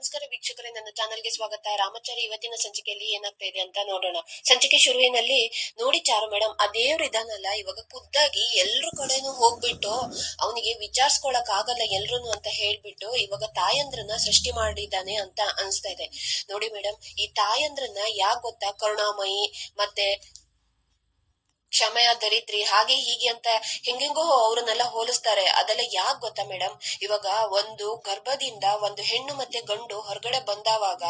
ನಮಸ್ಕಾರ ವೀಕ್ಷಕರೇ, ನನ್ನ ಚಾನೆಲ್ಗೆ ಸ್ವಾಗತ. ರಾಮಾಚಾರಿ, ಇವತ್ತಿನ ಸಂಚಿಕೆಯಲ್ಲಿ ಏನಾಗ್ತಾ ಇದೆ ಅಂತ ನೋಡೋಣ. ಸಂಚಿಕೆ ಶುರುವಿನಲ್ಲಿ, ನೋಡಿ ಚಾರು ಮೇಡಮ್ ಆ ದೇವ್ರ ಇದಾನಲ್ಲ ಇವಾಗ ಖುದ್ದಾಗಿ ಎಲ್ರ ಕಡೆನೂ ಹೋಗ್ಬಿಟ್ಟು ಅವನಿಗೆ ವಿಚಾರಿಸ್ಕೊಳಕ್ ಆಗಲ್ಲ ಎಲ್ರು ಅಂತ ಹೇಳ್ಬಿಟ್ಟು ಇವಾಗ ತಾಯಂದ್ರನ್ನ ಸೃಷ್ಟಿ ಮಾಡಿದ್ದಾನೆ ಅಂತ ಅನ್ಸ್ತಾ ಇದೆ. ನೋಡಿ ಮೇಡಮ್ ಈ ತಾಯಂದ್ರನ್ನ ಯಾಕೆ ಗೊತ್ತಾ? ಕರುಣಾಮಯಿ ಮತ್ತೆ ಕ್ಷಮೆಯ ದರಿದ್ರಿ, ಹಾಗೆ ಹೀಗೆ ಅಂತ ಹೆಂಗೆಂಗೋ ಅವ್ರನ್ನೆಲ್ಲ ಹೋಲಿಸ್ತಾರೆ. ಅದೆಲ್ಲ ಯಾಕೆ ಗೊತ್ತಾ ಮೇಡಮ್ ಇವಾಗ ಒಂದು ಗರ್ಭದಿಂದ ಒಂದು ಹೆಣ್ಣು ಮತ್ತೆ ಗಂಡು ಹೊರಗಡೆ ಬಂದಾವಾಗ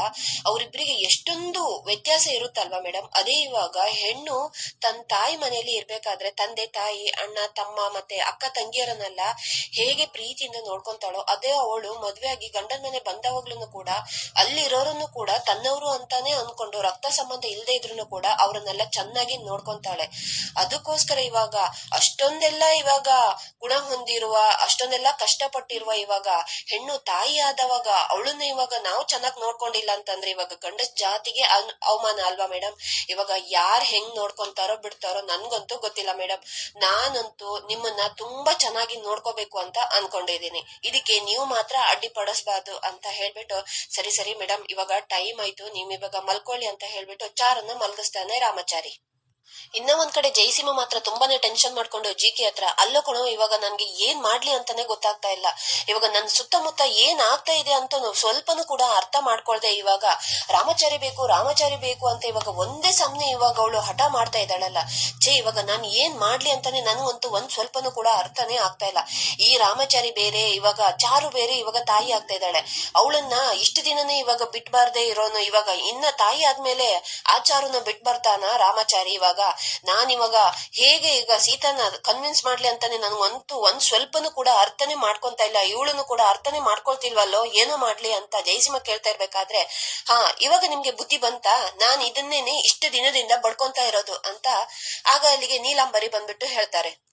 ಅವರಿಬ್ಬರಿಗೆ ಎಷ್ಟೊಂದು ವ್ಯತ್ಯಾಸ ಇರುತ್ತಲ್ವಾ ಮೇಡಮ್ ಅದೇ ಇವಾಗ ಹೆಣ್ಣು ತನ್ನ ತಾಯಿ ಮನೆಯಲ್ಲಿ ಇರ್ಬೇಕಾದ್ರೆ ತಂದೆ, ತಾಯಿ, ಅಣ್ಣ, ತಮ್ಮ ಮತ್ತೆ ಅಕ್ಕ, ತಂಗಿಯರನ್ನೆಲ್ಲ ಹೇಗೆ ಪ್ರೀತಿಯಿಂದ ನೋಡ್ಕೊಂತಾಳೋ, ಅದೇ ಅವಳು ಮದ್ವೆ ಆಗಿ ಗಂಡನ ಮನೆ ಬಂದವಾಗ್ಲೂ ಕೂಡ ಅಲ್ಲಿರೋರನ್ನು ಕೂಡ ತನ್ನವರು ಅಂತಾನೆ ಅನ್ಕೊಂಡು ರಕ್ತ ಸಂಬಂಧ ಇಲ್ಲದೆ ಇದ್ರು ಕೂಡ ಅವ್ರನ್ನೆಲ್ಲ ಚೆನ್ನಾಗಿ ನೋಡ್ಕೊಂತಾಳೆ. ಅದಕ್ಕೋಸ್ಕರ ಇವಾಗ ಅಷ್ಟೊಂದೆಲ್ಲ ಇವಾಗ ಗುಣ ಹೊಂದಿರುವ, ಅಷ್ಟೊಂದೆಲ್ಲ ಕಷ್ಟಪಟ್ಟಿರುವ ಇವಾಗ ಹೆಣ್ಣು ತಾಯಿ ಆದವಾಗ ಅವಳನ್ನ ಇವಾಗ ನಾವು ಚೆನ್ನಾಗಿ ನೋಡ್ಕೊಂಡಿಲ್ಲ ಅಂತಂದ್ರೆ ಇವಾಗ ಗಂಡ ಜಾತಿಗೆ ಅವಮಾನ ಅಲ್ವಾ ಮೇಡಮ್ ಇವಾಗ ಯಾರ್ ಹೆಂಗ್ ನೋಡ್ಕೊಂತಾರೋ ಬಿಡ್ತಾರೋ ನನ್ಗಂತೂ ಗೊತ್ತಿಲ್ಲ ಮೇಡಮ್ ನಾನಂತೂ ನಿಮ್ಮನ್ನ ತುಂಬಾ ಚೆನ್ನಾಗಿ ನೋಡ್ಕೋಬೇಕು ಅಂತ ಅನ್ಕೊಂಡಿದ್ದೀನಿ. ಇದಕ್ಕೆ ನೀವು ಮಾತ್ರ ಅಡ್ಡಿಪಡಿಸ್ಬಾರ್ದು ಅಂತ ಹೇಳ್ಬಿಟ್ಟು, ಸರಿ ಸರಿ ಮೇಡಮ್ ಇವಾಗ ಟೈಮ್ ಆಯ್ತು, ನೀವ್ ಇವಾಗ ಮಲ್ಕೊಳ್ಳಿ ಅಂತ ಹೇಳ್ಬಿಟ್ಟು, ಚಾರನ್ನ ಮಲ್ಗಿಸ್ತಾನೆ ರಾಮಚಾರಿ. ಇನ್ನ ಒಂದ್ ಕಡೆ ಜೈಸಿಮ ಮಾತ್ರ ತುಂಬಾನೇ ಟೆನ್ಷನ್ ಮಾಡ್ಕೊಂಡು ಜಿ ಕೆ ಹತ್ರ, ಅಲ್ಲೋ ಕಣೋ ಇವಾಗ ನನ್ಗೆ ಏನ್ ಮಾಡ್ಲಿ ಅಂತಾನೆ ಗೊತ್ತಾಗ್ತಾ ಇಲ್ಲ. ಇವಾಗ ನನ್ ಸುತ್ತಮುತ್ತ ಏನ್ ಆಗ್ತಾ ಇದೆ ಅಂತ ಸ್ವಲ್ಪನೂ ಕೂಡ ಅರ್ಥ ಮಾಡ್ಕೊಳ್ದೆ ಇವಾಗ. ರಾಮಚಾರಿ ಬೇಕು ರಾಮಚಾರಿ ಬೇಕು ಅಂತ ಇವಾಗ ಒಂದೇ ಸಮನೆ ಇವಾಗ ಅವಳು ಹಠ ಮಾಡ್ತಾ ಇದ್ದಾಳಲ್ಲ. ಛೇ, ಇವಾಗ ನಾನ್ ಏನ್ ಮಾಡ್ಲಿ ಅಂತಾನೆ ನನಗಂತೂ ಒಂದ್ ಸ್ವಲ್ಪನೂ ಕೂಡ ಅರ್ಥನೇ ಆಗ್ತಾ ಇಲ್ಲ. ಈ ರಾಮಚಾರಿ ಬೇರೆ, ಇವಾಗ ಚಾರು ಬೇರೆ ಇವಾಗ ತಾಯಿ ಆಗ್ತಾ ಇದ್ದಾಳೆ. ಅವಳನ್ನ ಇಷ್ಟು ದಿನನೇ ಇವಾಗ ಬಿಟ್ಬಾರ್ದೆ ಇರೋನು ಇವಾಗ ಇನ್ನ ತಾಯಿ ಆದ್ಮೇಲೆ ಆ ಚಾರುನ ಬಿಟ್ ರಾಮಾಚಾರಿ ರಾಮಚಾರಿ ಇವಾಗ? ನಾನ್ ನಾನಿವಾಗ ಹೇಗೆ ಈಗ ಸೀತಾನ ಕನ್ವಿನ್ಸ್ ಮಾಡ್ಲಿ ಅಂತಾನೆ ನನ್ಗಂತೂ ಒಂದ್ ಸ್ವಲ್ಪನೂ ಕೂಡ ಅರ್ಥನೇ ಮಾಡ್ಕೊಂತ ಇಲ್ಲ, ಇವಳನ್ನು ಕೂಡ ಅರ್ಥನೇ ಮಾಡ್ಕೊಳ್ತಿಲ್ವಲ್ಲೋ, ಏನೋ ಮಾಡ್ಲಿ ಅಂತ ಜಯಸಿಂಹ ಕೇಳ್ತಾ ಇರ್ಬೇಕಾದ್ರೆ, ಹಾ, ಇವಾಗ ನಿಮ್ಗೆ ಬುದ್ಧಿ ಬಂತ? ನಾನ್ ಇದನ್ನೇನೆ ಇಷ್ಟು ದಿನದಿಂದ ಬಡ್ಕೊಂತ ಇರೋದು ಅಂತ ಆಗ ಅಲ್ಲಿಗೆ ನೀಲಾಂಬರಿ ಬಂದ್ಬಿಟ್ಟು ಹೇಳ್ತಾರೆ.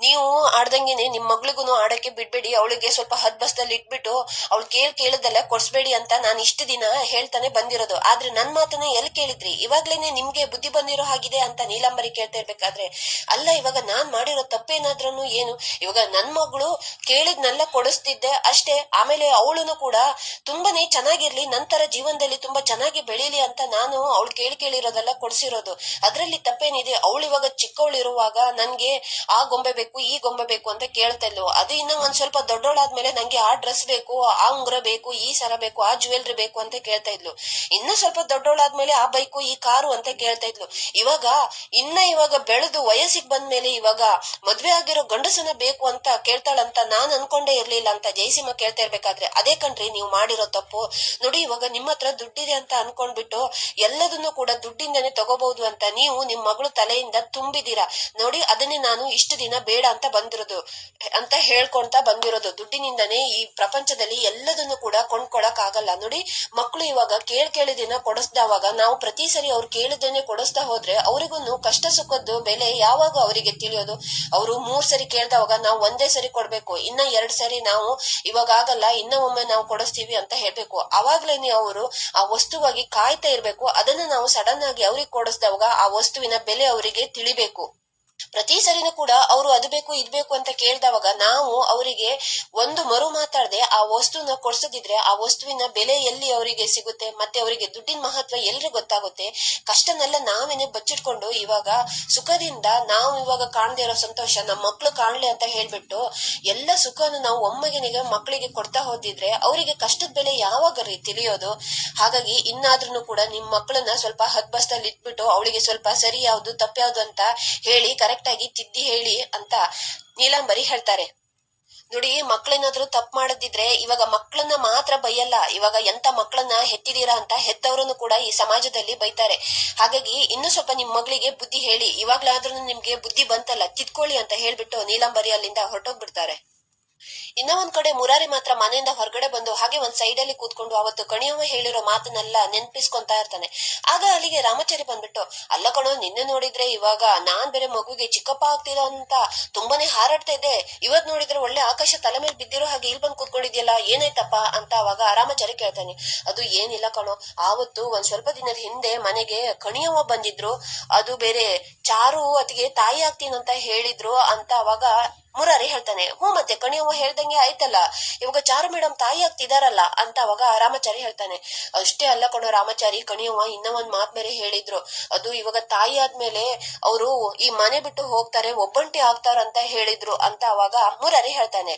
ನೀವು ಆಡ್ದಂಗೆನೆ ನಿಮ್ ಮಗಳಿಗೂ ಆಡಕ್ಕೆ ಬಿಡ್ಬೇಡಿ, ಅವಳಿಗೆ ಸ್ವಲ್ಪ ಹದ್ ಬಸ್ದಲ್ಲಿ ಇಟ್ಬಿಟ್ಟು ಅವಳು ಕೇಳ್ ಕೇಳದಲ್ಲ ಕೊಡ್ಸ್ಬೇಡಿ ಅಂತ ನಾನು ಇಷ್ಟು ದಿನ ಹೇಳ್ತಾನೆ ಬಂದಿರೋದು. ಆದ್ರೆ ನನ್ ಮಾತನ್ನ ಎಲ್ಲಿ ಕೇಳಿದ್ರಿ? ಇವಾಗ್ಲೇನೆ ನಿಮ್ಗೆ ಬುದ್ಧಿ ಬಂದಿರೋ ಹಾಗಿದೆ ಅಂತ ನೀಲಾಂಬರಿ ಕೇಳ್ತಾ ಇರ್ಬೇಕಾದ್ರೆ ಅಲ್ಲ, ಇವಾಗ ನಾನ್ ಮಾಡಿರೋ ತಪ್ಪೇನಾದ್ರೂ ಏನು? ಇವಾಗ ನನ್ ಮಗಳು ಕೇಳಿದ್ನೆಲ್ಲ ಕೊಡಿಸ್ತಿದ್ದೆ ಅಷ್ಟೇ. ಆಮೇಲೆ ಅವಳುನು ಕೂಡ ತುಂಬಾನೇ ಚೆನ್ನಾಗಿರ್ಲಿ ನಂತರ ಜೀವನದಲ್ಲಿ ತುಂಬಾ ಚೆನ್ನಾಗಿ ಬೆಳೀಲಿ ಅಂತ ನಾನು ಅವಳು ಕೇಳಿ ಕೇಳಿರೋದೆಲ್ಲ ಕೊಡ್ಸಿರೋದು. ಅದ್ರಲ್ಲಿ ತಪ್ಪೇನಿದೆ? ಅವಳು ಇವಾಗ ಚಿಕ್ಕವಳಿರುವಾಗ ನನ್ಗೆ ಆ ಗೊಂಬೆ ಬೇಕು ಈ ಗೊಂಬೆ ಬೇಕು ಅಂತ ಕೇಳ್ತಾ ಅದು ಇನ್ನ ಒಂದ್ ಸ್ವಲ್ಪ ದೊಡ್ಡೋಳಾದ್ಮೇಲೆ ನಂಗೆ ಆ ಡ್ರೆಸ್ ಬೇಕು, ಆ ಉಂಗುರ ಬೇಕು, ಈ ಸರ ಬೇಕು, ಆ ಜ್ಯುವೆಲ್ರಿ ಬೇಕು ಅಂತ ಕೇಳ್ತಾ ಇದ್ಲು. ಇನ್ನೂ ಸ್ವಲ್ಪ ದೊಡ್ಡೋಳಾದ್ಮೇಲೆ ಆ ಬೈಕು, ಈ ಕಾರು ಅಂತ ಕೇಳ್ತಾ ಇದ್ಲು. ಇವಾಗ, ಇನ್ನ ಇವಾಗ ಬೆಳೆದು ವಯಸ್ಸಿಗೆ ಬಂದ್ಮೇಲೆ ಇವಾಗ ಮದ್ವೆ ಆಗಿರೋ ಗಂಡಸನ ಬೇಕು ಅಂತ ಕೇಳ್ತಾಳಂತ ನಾನ್ ಅನ್ಕೊಂಡೇ ಇರ್ಲಿಲ್ಲ ಅಂತ ಜೈಸಿಮ್ಮ ಕೇಳ್ತಾ ಇರ್ಬೇಕಾದ್ರೆ, ಅದೇ ಕಣ್ರಿ ನೀವು ಮಾಡಿರೋ ತಪ್ಪು. ನೋಡಿ, ಇವಾಗ ನಿಮ್ಮ ಹತ್ರ ದುಡ್ಡಿದೆ ಅಂತ ಅನ್ಕೊಂಡ್ಬಿಟ್ಟು ಎಲ್ಲದನ್ನು ಕೂಡ ದುಡ್ಡಿಂದನೇ ತಗೋಬಹುದು ಅಂತ ನೀವು ನಿಮ್ ಮಗಳು ತಲೆಯಿಂದ ತುಂಬಿದೀರಾ ನೋಡಿ, ಅದನ್ನೇ ನಾನು ಇಷ್ಟು ದಿನ ಬೇಡ ಅಂತ ಬಂದಿರೋದು, ಅಂತ ಹೇಳ್ಕೊಂತ ಬಂದಿರೋದು. ದುಡ್ಡಿನಿಂದನೇ ಈ ಪ್ರಪಂಚದಲ್ಲಿ ಎಲ್ಲದನ್ನು ಕೂಡ ಕೊಂಡ್ಕೊಳಕ್ ಆಗಲ್ಲ ನೋಡಿ ಮಕ್ಕಳು ಇವಾಗ ಕೇಳ್ ಕೇಳಿದಿನ ಕೊಡಿಸ್ದವಾಗ ನಾವು ಪ್ರತಿ ಸರಿ ಅವ್ರು ಕೇಳಿದ್ದನ್ನೇ ಕೊಡಿಸ್ತಾ ಹೋದ್ರೆ ಅವ್ರಿಗೂ ಕಷ್ಟ ಸುಖದ್ದು ಬೆಲೆ ಯಾವಾಗ ಅವರಿಗೆ ತಿಳಿಯೋದು. ಅವರು ಮೂರ್ ಸರಿ ಕೇಳ್ದವಾಗ ನಾವು ಒಂದೇ ಸರಿ ಕೊಡ್ಬೇಕು, ಇನ್ನ ಎರಡ್ ಸರಿ ನಾವು ಇವಾಗ ಆಗಲ್ಲ ಇನ್ನ ಒಮ್ಮೆ ನಾವು ಕೊಡಿಸ್ತೀವಿ ಅಂತ ಹೇಳ್ಬೇಕು. ಅವಾಗ್ಲೇನೆ ಅವರು ಆ ವಸ್ತುವಾಗಿ ಕಾಯ್ತಾ ಇರ್ಬೇಕು, ಅದನ್ನ ನಾವು ಸಡನ್ ಆಗಿ ಅವ್ರಿಗೆ ಕೊಡಿಸ್ದವಾಗ ಆ ವಸ್ತುವಿನ ಬೆಲೆ ಅವರಿಗೆ ತಿಳಿಬೇಕು. ಪ್ರತಿ ಸರಿನೂ ಕೂಡ ಅವರು ಅದು ಬೇಕು, ಇದ್ ಬೇಕು ಅಂತ ಕೇಳ್ದವಾಗ ನಾವು ಅವರಿಗೆ ಒಂದು ಮರು ಮಾತಾಡದೆ ಆ ವಸ್ತುನ ಕೊಡ್ಸೋದಿದ್ರೆ ಆ ವಸ್ತುವಿನ ಬೆಲೆ ಎಲ್ಲಿ ಅವರಿಗೆ ಸಿಗುತ್ತೆ, ಮತ್ತೆ ಅವರಿಗೆ ದುಡ್ಡಿನ ಮಹತ್ವ ಎಲ್ರಿಗೂ ಗೊತ್ತಾಗುತ್ತೆ. ಕಷ್ಟನೆಲ್ಲ ನಾವೇನೆ ಬಚ್ಚಿಟ್ಕೊಂಡು ಇವಾಗ ಸುಖದಿಂದ ನಾವು ಇವಾಗ ಕಾಣದೇ ಇರೋ ಸಂತೋಷ ನಮ್ಮ ಮಕ್ಳು ಕಾಣ್ಲಿ ಅಂತ ಹೇಳ್ಬಿಟ್ಟು ಎಲ್ಲ ಸುಖನು ನಾವು ಒಮ್ಮೆಗೆ ಮಕ್ಕಳಿಗೆ ಕೊಡ್ತಾ ಹೋದಿದ್ರೆ ಅವರಿಗೆ ಕಷ್ಟದ ಬೆಲೆ ಯಾವಾಗ ರೀ ತಿಳಿಯೋದು? ಹಾಗಾಗಿ ಇನ್ನಾದ್ರೂ ಕೂಡ ನಿಮ್ ಮಕ್ಕಳನ್ನ ಸ್ವಲ್ಪ ಹದ್ಬಸ್ತಲ್ಲಿ ಇಟ್ಬಿಟ್ಟು ಅವಳಿಗೆ ಸ್ವಲ್ಪ ಸರಿ ಯಾವ್ದು ಅಂತ ಹೇಳಿ ಕರೆಕ್ಟ್ ಆಗಿ ತಿದ್ದಿ ಹೇಳಿ ಅಂತ ನೀಲಾಂಬರಿ ಹೇಳ್ತಾರೆ. ನೋಡಿ ಮಕ್ಳೇನಾದ್ರೂ ತಪ್ಪು ಮಾಡದಿದ್ರೆ ಇವಾಗ ಮಕ್ಕಳನ್ನ ಮಾತ್ರ ಬೈಯಲ್ಲ, ಇವಾಗ ಎಂತ ಮಕ್ಕಳನ್ನ ಹೆತ್ತಿದೀರಾ ಅಂತ ಹೆತ್ತವರನ್ನು ಕೂಡ ಈ ಸಮಾಜದಲ್ಲಿ ಬೈತಾರೆ. ಹಾಗಾಗಿ ಇನ್ನು ಸ್ವಲ್ಪ ನಿಮ್ ಮಗಳಿಗೆ ಬುದ್ಧಿ ಹೇಳಿ, ಇವಾಗ್ಲಾದ್ರೂ ನಿಮ್ಗೆ ಬುದ್ಧಿ ಬಂತಲ್ಲ, ತಿದ್ಕೊಳ್ಳಿ ಅಂತ ಹೇಳ್ಬಿಟ್ಟು ನೀಲಾಂಬರಿ ಅಲ್ಲಿಂದ ಹೊರಟೋಗ್ಬಿಡ್ತಾರೆ. ಇನ್ನ ಒಂದ್ ಕಡೆ ಮುರಾರಿ ಮಾತ್ರ ಮನೆಯಿಂದ ಹೊರಗಡೆ ಬಂದು ಹಾಗೆ ಒಂದ್ ಸೈಡ್ ಅಲ್ಲಿ ಕೂತ್ಕೊಂಡು ಅವತ್ತು ಕಣಿಯವ ಹೇಳಿರೋ ಮಾತನ್ನೆಲ್ಲ ನೆನ್ಪಿಸ್ಕೊಂತಾ ಇರ್ತಾನೆ. ಆಗ ಅಲ್ಲಿಗೆ ರಾಮಚಾರಿ ಬಂದ್ಬಿಟ್ಟು, ಅಲ್ಲ ಕಣೋ, ನಿನ್ನೆ ನೋಡಿದ್ರೆ ಇವಾಗ ನಾನ್ ಬೇರೆ ಮಗುಗೆ ಚಿಕ್ಕಪ್ಪ ಆಗ್ತಿಲ್ಲ ಅಂತ ತುಂಬಾನೇ ಹಾರಾಡ್ತಾ ಇದ್ದೆ. ಇವತ್ ನೋಡಿದ್ರೆ ಒಳ್ಳೆ ಆಕಾಶ ತಲೆ ಮೇಲೆ ಬಿದ್ದಿರೋ ಹಾಗೆ ಇಲ್ಲಿ ಬಂದ್ ಕೂತ್ಕೊಂಡಿದ್ಯಲ್ಲ, ಏನಾಯ್ತಪ್ಪ? ಅಂತ ಅವಾಗ ರಾಮಚಾರಿ ಕೇಳ್ತಾನೆ, ಅದು ಏನಿಲ್ಲ ಕಣೋ, ಆವತ್ತು ಒಂದ್ ಸ್ವಲ್ಪ ದಿನದ ಹಿಂದೆ ಮನೆಗೆ ಕಣಿಯವ ಬಂದಿದ್ರು. ಅದು ಬೇರೆ ಚಾರು ಅತಿಗೆ ತಾಯಿ ಆಗ್ತೀನಂತ ಹೇಳಿದ್ರು ಅಂತ ಅವಾಗ ಮುರಾರಿ ಹೇಳ್ತಾನೆ, ಹ್ಞೂ ಮತ್ತೆ ಕಣಿಯವ್ವ ಹೇಳ್ದಂಗೆ ಆಯ್ತಲ್ಲ. ಇವಾಗ ಚಾರು ಮೇಡಮ್ ತಾಯಿ ಆಗ್ತಿದಾರಲ್ಲ ಅಂತ ಅವಾಗ ರಾಮಾಚಾರಿ ಹೇಳ್ತಾನೆ. ಅಷ್ಟೇ ಅಲ್ಲ ಕಣೋ ರಾಮಾಚಾರಿ, ಕಣಿಯವ್ವ ಇನ್ನ ಒಂದ್ ಮಾತ್ ಮೇಲೆ ಹೇಳಿದ್ರು. ಅದು ಇವಾಗ ತಾಯಿ ಆದ್ಮೇಲೆ ಅವರು ಈ ಮನೆ ಬಿಟ್ಟು ಹೋಗ್ತಾರೆ, ಒಬ್ಬಂಟಿ ಆಗ್ತಾರಂತ ಹೇಳಿದ್ರು ಅಂತ ಅವಾಗ ಮುರಾರಿ ಹೇಳ್ತಾನೆ.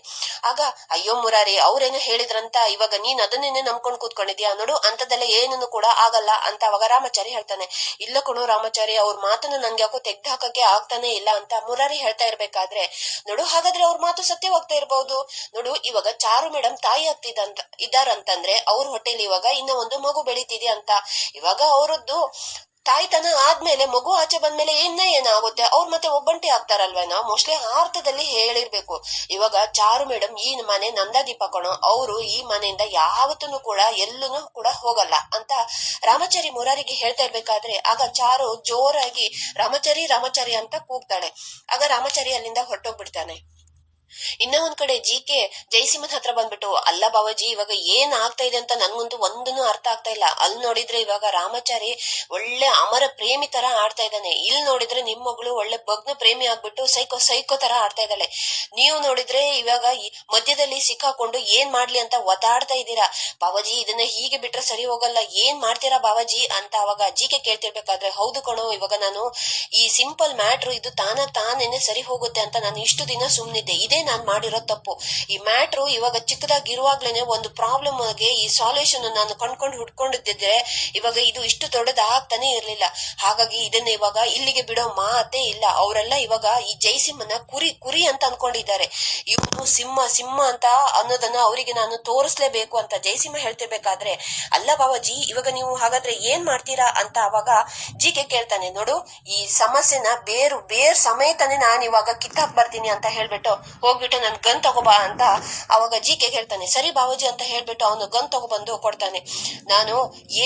ಆಗ ಅಯ್ಯೋ ಮುರಾರಿ, ಅವ್ರೇನು ಹೇಳಿದ್ರಂತ, ಇವಾಗ ನೀನ್ ಅದನ್ನೇನೆ ನಂಬ್ಕೊಂಡ್ ಕೂತ್ಕೊಂಡಿದ್ಯಾ ನೋಡು, ಅಂತದಲ್ಲೇ ಏನನ್ನು ಕೂಡ ಆಗಲ್ಲ ಅಂತ ಅವಾಗ ರಾಮಾಚಾರಿ ಹೇಳ್ತಾನೆ. ಇಲ್ಲ ಕಣೋ ರಾಮಾಚಾರಿ, ಅವ್ರ ಮಾತನ್ನ ನನ್ಗೆ ಯಾಕೋ ತೆಗ್ದು ಹಾಕಕ್ಕೆ ಆಗ್ತಾನೆ ಇಲ್ಲ ಅಂತ ಮುರಾರಿ ಹೇಳ್ತಾ ಇರ್ಬೇಕಾದ್ರೆ. ನೋಡು, ಹಾಗಾದ್ರೆ ಅವ್ರ ಮಾತು ಸತ್ಯವಾಗ್ತಾ ಇರ್ಬಹುದು ನೋಡು, ಇವಾಗ ಚಾರು ಮೇಡಮ್ ತಾಯಿ ಆಗ್ತಿದಂತ ಇದಾರಂತಂದ್ರೆ ಅವ್ರ ಹೊಟ್ಟೆಲಿ ಇವಾಗ ಇನ್ನೂ ಒಂದು ಮಗು ಬೆಳೀತಿದೆ ಅಂತ. ಇವಾಗ ಅವರದ್ದು ತಾಯ್ತನ ಆದ್ಮೇಲೆ ಮಗು ಆಚೆ ಬಂದ್ಮೇಲೆ ಇನ್ನ ಏನಾಗುತ್ತೆ? ಅವ್ರು ಮತ್ತೆ ಒಬ್ಬಂಟಿ ಆಗ್ತಾರಲ್ವೇನೋ ಮೋಸ್ಟ್ಲಿ ಆ ಅರ್ಥದಲ್ಲಿ ಹೇಳಿರ್ಬೇಕು. ಇವಾಗ ಚಾರು ಮೇಡಮ್ ಈ ಮನೆ ನಂದಾದೀಪ ಕಣೋ, ಅವರು ಈ ಮನೆಯಿಂದ ಯಾವತ್ತೂ ಕೂಡ ಎಲ್ಲೂ ಕೂಡ ಹೋಗಲ್ಲ ಅಂತ ರಾಮಚಾರಿ ಮುರಾರಿಗೆ ಹೇಳ್ತಾ ಇರ್ಬೇಕಾದ್ರೆ, ಆಗ ಚಾರು ಜೋರಾಗಿ ರಾಮಚಾರಿ ರಾಮಚಾರಿ ಅಂತ ಕೂಗ್ತಾಳೆ. ಆಗ ರಾಮಚಾರಿ ಅಲ್ಲಿಂದ ಹೊರಟೋಗ್ಬಿಡ್ತಾನೆ. ಇನ್ನ ಒಂದ್ ಕಡೆ ಜಿ ಕೆ ಜಯಸಿಂಹನ್ ಹತ್ರ ಬಂದ್ಬಿಟ್ಟು, ಅಲ್ಲ ಬಾವಾಜಿ ಇವಾಗ ಏನ್ ಆಗ್ತಾ ಇದೆ ಅಂತ ನನ್ಗಂತೂ ಒಂದನ್ನು ಅರ್ಥ ಆಗ್ತಾ ಇಲ್ಲ. ಅಲ್ಲಿ ನೋಡಿದ್ರೆ ಇವಾಗ ರಾಮಾಚಾರಿ ಒಳ್ಳೆ ಅಮರ ಪ್ರೇಮಿ ತರ ಆಡ್ತಾ ಇದ್ದಾನೆ. ಇಲ್ಲಿ ನೋಡಿದ್ರೆ ನಿಮ್ ಮಗಳು ಒಳ್ಳೆ ಭಗ್ನ ಪ್ರೇಮಿ ಆಗ್ಬಿಟ್ಟು ಸೈಕೋ ಸೈಕೋ ತರ ಆಡ್ತಾ ಇದ್ದಾಳೆ. ನೀವು ನೋಡಿದ್ರೆ ಇವಾಗ ಮಧ್ಯದಲ್ಲಿ ಸಿಕ್ಕಾಕೊಂಡು ಏನ್ ಮಾಡ್ಲಿ ಅಂತ ಒದಾಡ್ತಾ ಇದ್ದೀರಾ? ಬಾವಾಜಿ ಇದನ್ನ ಹೀಗೆ ಬಿಟ್ರೆ ಸರಿ ಹೋಗಲ್ಲ. ಏನ್ ಮಾಡ್ತೀರಾ ಬಾವಾಜಿ ಅಂತ ಅವಾಗ ಜಿ ಕೆ ಕೇಳ್ತಿರ್ಬೇಕಾದ್ರೆ, ಹೌದು ಕಣೋ, ಇವಾಗ ನಾನು ಈ ಸಿಂಪಲ್ ಮ್ಯಾಟ್ರು ಇದು ತಾನ, ತಾನೇನೆ ಸರಿ ಹೋಗುತ್ತೆ ಅಂತ ನಾನು ಇಷ್ಟು ದಿನ ಸುಮ್ನಿದ್ದೆ. ಇದೇ ನಾನ್ ಮಾಡಿರೋ ತಪ್ಪು. ಈ ಮ್ಯಾಟ್ರು ಇವಾಗ ಚಿಕ್ಕದಾಗಿ ಇರುವಾಗ್ಲೇನೆ ಒಂದು ಪ್ರಾಬ್ಲಮ್ ಆಗಿ ಈ ಸಾಲ್ಯೂಷನ್ ನಾನು ಕಂಡ್ಕೊಂಡು ಹುಡ್ಕೊಂಡಿದ್ದಿದ್ರೆ ಇವಾಗ ಇದು ಇಷ್ಟು ದೊಡ್ಡದಾಗ್ತಾನೆ ಇರ್ಲಿಲ್ಲ. ಹಾಗಾಗಿ ಇದನ್ನ ಇವಾಗ ಇಲ್ಲಿಗೆ ಬಿಡೋ ಮಾತೇ ಇಲ್ಲ. ಅವರೆಲ್ಲ ಇವಾಗ ಈ ಜೈಸಿಂಹನ ಕುರಿ ಕುರಿ ಅಂತ ಅನ್ಕೊಂಡಿದ್ದಾರೆ. ಇವನು ಸಿಂಹ ಸಿಂಹ ಅಂತ ಅನ್ನೋದನ್ನ ಅವರಿಗೆ ನಾನು ತೋರಿಸ್ಲೇಬೇಕು ಅಂತ ಜೈಸಿಂಹ ಹೇಳ್ತಿರ್ಬೇಕಾದ್ರೆ, ಅಲ್ಲ ಬಾಬಾಜಿ, ಇವಾಗ ನೀವು ಹಾಗಾದ್ರೆ ಏನ್ ಮಾಡ್ತೀರಾ ಅಂತ ಅವಾಗ ಕೆ ಕೇಳ್ತಾನೆ, ನೋಡು, ಈ ಸಮಸ್ಯೆನ ಬೇರು, ಬೇರ್ ಸಮೇತನೇ ನಾನು ಇವಾಗ ಕಿತ್ತಾಕ್ ಬರ್ತೀನಿ ಅಂತ ಹೇಳ್ಬಿಟ್ಟು ಹೋಗ್ಬಿಟ್ಟು ನನ್ ಗನ್ ತಗೋಬಾ ಅಂತ ಅವಾಗ ಜಿಕೆ ಹೇಳ್ತಾನೆ, ಸರಿ ಬಾವಾಜಿ ಅಂತ ಹೇಳ್ಬಿಟ್ಟು ಅವನು ಗನ್ ತಗೊಬಂದು ಕೊಡ್ತಾನೆ. ನಾನು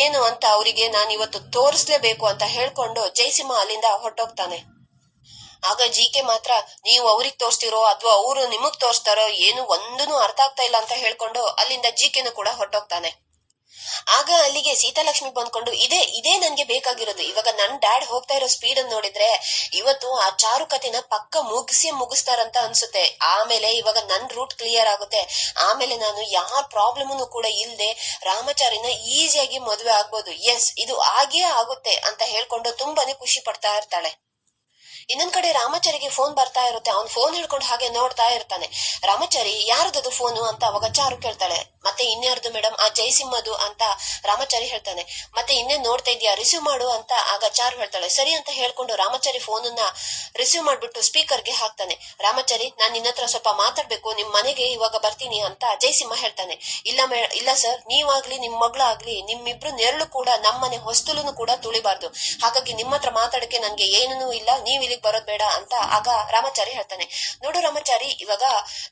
ಏನು ಅಂತ ಅವರಿಗೆ ನಾನು ಇವತ್ತು ತೋರಿಸ್ಲೇಬೇಕು ಅಂತ ಹೇಳ್ಕೊಂಡು ಜಯಸಿಂಹ ಅಲ್ಲಿಂದ ಹೊರಟೋಗ್ತಾನೆ. ಆಗ ಜಿ ಕೆ ಮಾತ್ರ, ನೀವು ಅವ್ರಿಗೆ ತೋರಿಸ್ತಿರೋ ಅಥವಾ ಅವರು ನಿಮಗ್ ತೋರಿಸ್ತಾರೋ ಏನು ಒಂದೂ ಅರ್ಥ ಆಗ್ತಾ ಇಲ್ಲ ಅಂತ ಹೇಳ್ಕೊಂಡು ಅಲ್ಲಿಂದ ಜಿ ಕೆನು ಕೂಡ ಹೊರಟೋಗ್ತಾನೆ. ಆಗ ಅಲ್ಲಿಗೆ ಸೀತಾಲಕ್ಷ್ಮಿ ಬಂದ್ಕೊಂಡು, ಇದೇ ಇದೇ ನನ್ಗೆ ಬೇಕಾಗಿರೋದು. ಇವಾಗ ನನ್ ಡ್ಯಾಡ್ ಹೋಗ್ತಾ ಇರೋ ಸ್ಪೀಡ್ ಅನ್ನು ನೋಡಿದ್ರೆ ಇವತ್ತು ಆ ಚಾರುಕತೆನ ಪಕ್ಕ ಮುಗಿಸಿ ಮುಗಿಸ್ತಾರಂತ ಅನ್ಸುತ್ತೆ. ಆಮೇಲೆ ಇವಾಗ ನನ್ ರೂಟ್ ಕ್ಲಿಯರ್ ಆಗುತ್ತೆ. ಆಮೇಲೆ ನಾನು ಯಾವ ಪ್ರಾಬ್ಲಮ್ ಕೂಡ ಇಲ್ಲದೆ ರಾಮಚಾರಿನ ಈಸಿಯಾಗಿ ಮದುವೆ ಆಗ್ಬೋದು. ಎಸ್ ಇದು ಆಗೇ ಆಗುತ್ತೆ ಅಂತ ಹೇಳ್ಕೊಂಡು ತುಂಬಾನೇ ಖುಷಿ ಪಡ್ತಾ ಇರ್ತಾಳೆ. ಇನ್ನೊಂದ್ ಕಡೆ ರಾಮಚಾರಿಗೆ ಫೋನ್ ಬರ್ತಾ ಇರುತ್ತೆ. ಅವ್ನ್ ಫೋನ್ ಹಿಡ್ಕೊಂಡು ಹಾಗೆ ನೋಡ್ತಾ ಇರ್ತಾನೆ. ರಾಮಚಾರಿ, ಯಾರದದು ಫೋನು ಅಂತ ಅವಾಗ ಚಾರು ಕೇಳ್ತಾಳೆ. ಮತ್ತೆ ಇನ್ಯಾರ್ದು ಮೇಡಮ್? ಆ ಜಯಸಿಂಹದು ಅಂತ ರಾಮಾಚಾರಿ ಹೇಳ್ತಾನೆ. ಮತ್ತೆ ಇನ್ನೇನ್ ನೋಡ್ತಾ ಇದೀಯಾ ರಿಸೀವ್ ಮಾಡು ಅಂತ ಆಗ ಚಾರು ಹೇಳ್ತಾಳೆ. ಸರಿ ಅಂತ ಹೇಳ್ಕೊಂಡು ರಾಮಾಚಾರಿ ಫೋನನ್ನ ರಿಸೀವ್ ಮಾಡ್ಬಿಟ್ಟು ಸ್ಪೀಕರ್ಗೆ ಹಾಕ್ತಾನೆ. ರಾಮಾಚಾರಿ, ನಾನ್ ನಿನ್ನ ಹತ್ರ ಸ್ವಲ್ಪ ಮಾತಾಡ್ಬೇಕು, ನಿಮ್ ಮನೆಗೆ ಇವಾಗ ಬರ್ತೀನಿ ಅಂತ ಜಯಸಿಂಹ ಹೇಳ್ತಾನೆ. ಇಲ್ಲ ಇಲ್ಲ ಸರ್ ನೀವಾಗ್ಲಿ, ನಿಮ್ ಮಗಳಾಗ್ಲಿ, ನಿಮ್ಮಿಬ್ರು ನೆರಳು ಕೂಡ ನಮ್ಮನೆ ಹೊಸ್ತಲೂ ಕೂಡ ತುಳಿಬಾರ್ದು. ಹಾಗಾಗಿ ನಿಮ್ಮ ಹತ್ರ ಮಾತಾಡಕ್ಕೆ ನನ್ಗೆ ಏನೂ ಇಲ್ಲ, ನೀವ್ ಇಲ್ಲಿಗೆ ಬರೋದ್ ಬೇಡ ಅಂತ ಆಗ ರಾಮಾಚಾರಿ ಹೇಳ್ತಾನೆ. ನೋಡು ರಾಮಾಚಾರಿ, ಇವಾಗ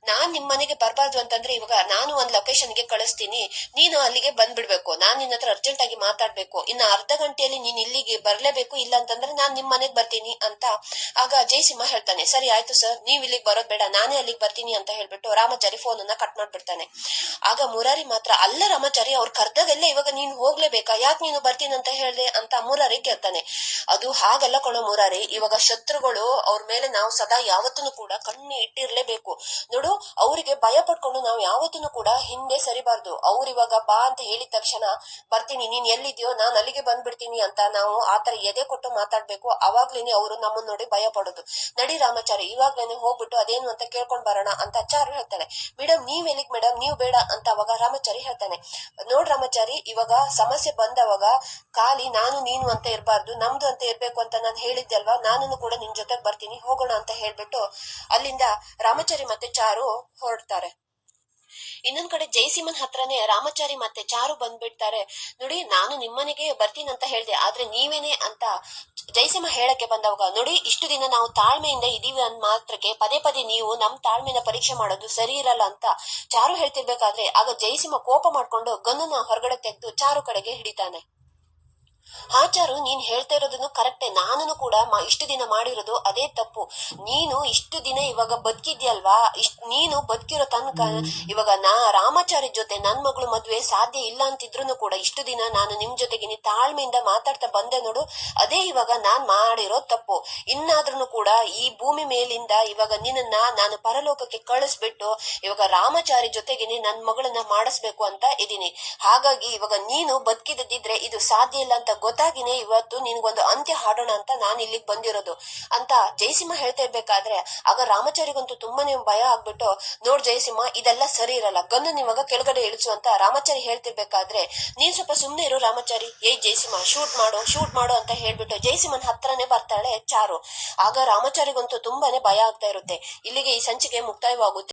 ನಾನ್ ನಿಮ್ ಮನೆಗೆ ಬರ್ಬಾರ್ದು ಅಂತಂದ್ರೆ ಇವಾಗ ನಾನು ಒಂದ್ ಲೊಕೇಶನ್ ಗೆ ಕಳಿಸ್ತೀನಿ. ನೀನು ಅಲ್ಲಿಗೆ ಬಂದ್ಬಿಡ್ಬೇಕು. ನಾನ್ ನಿನ್ನ ಹತ್ರ ಅರ್ಜೆಂಟ್ ಆಗಿ ಮಾತಾಡ್ಬೇಕು. ಇನ್ನ ಅರ್ಧ ಗಂಟೆಯಲ್ಲಿ ನೀನ್ ಇಲ್ಲಿಗೆ ಬರ್ಲೇಬೇಕು, ಇಲ್ಲ ಅಂತಂದ್ರೆ ನಾನ್ ನಿಮ್ ಮನೆಗ್ ಬರ್ತೀನಿ ಅಂತ. ಆಗ ಜಯಸಿಂಹ ಹೇಳ್ತಾನೆ, ಸರಿ, ಆಯ್ತು ಸರ್ ನೀವ್ ಇಲ್ಲಿಗೆ ಬರೋದ್ ಬೇಡ. ನಾನೇ ಅಲ್ಲಿಗೆ ಬರ್ತೀನಿ ಅಂತ ಹೇಳ್ಬಿಟ್ಟು ರಾಮಾಚಾರಿ ಫೋನ್ ಅನ್ನ ಕಟ್ ಮಾಡ್ಬಿಡ್ತಾನೆ. ಆಗ ಮುರಾರಿ ಮಾತ್ರ, ಅಲ್ಲ ರಾಮಾಚಾರಿ, ಅವ್ರು ಕರ್ದಾಗೆಲ್ಲ ಇವಾಗ ನೀನು ಹೋಗ್ಲೇಬೇಕಾ? ಯಾಕೆ ನೀನು ಬರ್ತೀನಿ ಅಂತ ಹೇಳ್ದೆ? ಅಂತ ಮುರಾರಿ ಕೇಳ್ತಾನೆ. ಅದು ಹಾಗಲ್ಲ ಕಣೋ ಮುರಾರಿ. ಇವಾಗ ಶತ್ರುಗಳು ಅವ್ರ ಮೇಲೆ ನಾವು ಸದಾ ಯಾವತ್ತೂ ಕೂಡ ಕಣ್ಣು ಇಟ್ಟಿರ್ಲೇಬೇಕು. ನೋಡು, ಅವರಿಗೆ ಭಯ ಪಡ್ಕೊಂಡು ನಾವು ಯಾವತ್ತೂ ಕೂಡ ಹಿಂದೆ ಸರಿಬಾರ್ದು. ಅವ್ರು ಇವಾಗ ಬಾ ಅಂತ ಹೇಳಿದ ತಕ್ಷಣ ಬರ್ತೀನಿ, ನೀನ್ ಎಲ್ಲಿದ್ಯೋ, ನಾನ್ ಅಲ್ಲಿಗೆ ಬಂದ್ಬಿಡ್ತೀನಿ ಅಂತ ನಾವು ಆತರ ಎದೆ ಕೊಟ್ಟು ಮಾತಾಡ್ಬೇಕು. ಅವಾಗ್ಲೇನೆ ಅವರು ನಮ್ಮನ್ನ ನೋಡಿ ಭಯ ಪಡೋದು. ನಡಿ ರಾಮಾಚಾರಿ, ಇವಾಗ್ಲೇನೆ ಹೋಗ್ಬಿಟ್ಟು ಅದೇನು ಅಂತ ಕೇಳ್ಕೊಂಡ್ ಬರೋಣ ಅಂತ ಚಾರು ಹೇಳ್ತಾನೆ. ಮೇಡಮ್ ನೀವ್ ಎಲ್ಲಿಗ್ ಮೇಡಮ್ ನೀವ್ ಬೇಡ ಅಂತ ಅವಾಗ ರಾಮಾಚಾರಿ ಹೇಳ್ತಾನೆ. ನೋಡ್ ರಾಮಾಚಾರಿ, ಇವಾಗ ಸಮಸ್ಯೆ ಬಂದವಾಗ ಖಾಲಿ ನಾನು, ನೀನು ಅಂತ ಇರಬಾರ್ದು. ನಮ್ದು ಅಂತ ಇರ್ಬೇಕು ಅಂತ ನಾನು ಹೇಳಿದ್ದೆ ಅಲ್ವಾ ನಾನು ಕೂಡ ನಿನ್ ಜೊತೆಗ್ ಬರ್ತೀನಿ. ಹೋಗೋಣ ಅಂತ ಹೇಳ್ಬಿಟ್ಟು ಅಲ್ಲಿಂದ ರಾಮಾಚಾರಿ ಮತ್ತೆ ಚಾರು ಹೊರಡ್ತಾರೆ. ಇನ್ನೊಂದ್ ಕಡೆ ಜಯಸೀಮನ್ ಹತ್ರನೇ ರಾಮಾಚಾರಿ ಮತ್ತೆ ಚಾರು ಬಂದ್ಬಿಡ್ತಾರೆ. ನೋಡಿ, ನಾನು ನಿಮ್ಮನೆಗೆ ಬರ್ತೀನಿ ಅಂತ ಹೇಳ್ದೆ, ಆದ್ರೆ ನೀವೇನೆ ಅಂತ ಜಯಸಿಂಹ ಹೇಳಕ್ಕೆ ಬಂದವಾಗ, ನೋಡಿ, ಇಷ್ಟು ದಿನ ನಾವು ತಾಳ್ಮೆಯಿಂದ ಇದೀವಿ ಅಂದ್ ಮಾತ್ರಕ್ಕೆ ಪದೇ ಪದೇ ನೀವು ನಮ್ ತಾಳ್ಮೆನ ಪರೀಕ್ಷೆ ಮಾಡೋದು ಸರಿ ಇರಲ್ಲ ಅಂತ ಚಾರು ಹೇಳ್ತಿರ್ಬೇಕಾದ್ರೆ, ಆಗ ಜಯಸಿಂಹ ಕೋಪ ಮಾಡ್ಕೊಂಡು ಗನ್ನನ್ನ ಹೊರಗಡೆ ತೆಗೆದು ಚಾರು ಕಡೆಗೆ ಹಿಡಿತಾನೆ. ಹಾಚಾರು ನೀನ್ ಹೇಳ್ತಾ ಇರೋದನ್ನು ಕರೆಕ್ಟೇ ನಾನು ಕೂಡ ಇಷ್ಟು ದಿನ ಮಾಡಿರೋದು ಅದೇ ತಪ್ಪು. ನೀನು ಇಷ್ಟು ದಿನ ಇವಾಗ ಬದುಕಿದ್ಯಲ್ವಾ? ಇಷ್ಟ ನೀನು ಬದುಕಿರೋ ತನಕ ಇವಾಗ ನಾ ರಾಮಾಚಾರ್ಯ ಜೊತೆ ನನ್ ಮಗಳು ಮದ್ವೆ ಸಾಧ್ಯ ಇಲ್ಲ ಅಂತಿದ್ರು ಕೂಡ ಇಷ್ಟು ದಿನ ನಾನು ನಿಮ್ ಜೊತೆಗೆ ನೀ ತಾಳ್ಮೆಯಿಂದ ಮಾತಾಡ್ತಾ ಬಂದೆ ನೋಡು. ಅದೇ ಇವಾಗ ನಾನ್ ಮಾಡಿರೋ ತಪ್ಪು. ಇನ್ನಾದ್ರೂ ಕೂಡ ಈ ಭೂಮಿ ಮೇಲಿಂದ ಇವಾಗ ನಿನ್ನನ್ನ ನಾನು ಪರಲೋಕಕ್ಕೆ ಕಳಿಸ್ಬಿಟ್ಟು ಇವಾಗ ರಾಮಾಚಾರಿ ಜೊತೆಗೆ ನನ್ ಮಗಳನ್ನ ಮಾಡಿಸ್ಬೇಕು ಅಂತ ಇದೀನಿ ಹಾಗಾಗಿ ಇವಾಗ ನೀನು ಬದುಕಿದ್ದಿದ್ರೆ ಇದು ಸಾಧ್ಯ ಇಲ್ಲ ಅಂತ ಗೊತ್ತಾಗಿನೇ ಇವತ್ತು ನಿನ್ಗೊಂದು ಅಂತ್ಯ ಹಾಡೋಣ ಅಂತ ನಾನು ಇಲ್ಲಿಗೆ ಬಂದಿರೋದು. ಅಂತ ಜಯಸಿಂಹ ಹೇಳ್ತಾ ಇರ್ಬೇಕಾದ್ರೆ, ಆಗ ರಾಮಚಾರಿಗಂತೂ ತುಂಬಾನೇ ಭಯ ಆಗ್ಬಿಟ್ಟು, ನೋಡ್ ಜಯಸಿಂಹ, ಇದೆಲ್ಲ ಸರಿ ಇರಲ್ಲ ಗಂಡು ಇವಾಗ ಕೆಳಗಡೆ ಇಳಿಸು ಅಂತ ರಾಮಚಾರಿ ಹೇಳ್ತಿರ್ಬೇಕಾದ್ರೆ, ನೀನ್ ಸ್ವಲ್ಪ ಸುಮ್ನೆ ಇರು ರಾಮಚಾರಿ ಏಯ್ ಜಯಸಿಂಹ ಶೂಟ್ ಮಾಡು ಶೂಟ್ ಮಾಡು ಅಂತ ಹೇಳ್ಬಿಟ್ಟು ಜಯಸಿಂಹನ್ ಹತ್ರನೇ ಬರ್ತಾಳೆ ಚಾರು. ಆಗ ರಾಮಚಾರಿಗಂತೂ ತುಂಬಾನೇ ಭಯ ಆಗ್ತಾ ಇರುತ್ತೆ. ಇಲ್ಲಿಗೆ ಈ ಸಂಚಿಕೆ ಮುಕ್ತಾಯವಾಗುತ್ತೆ.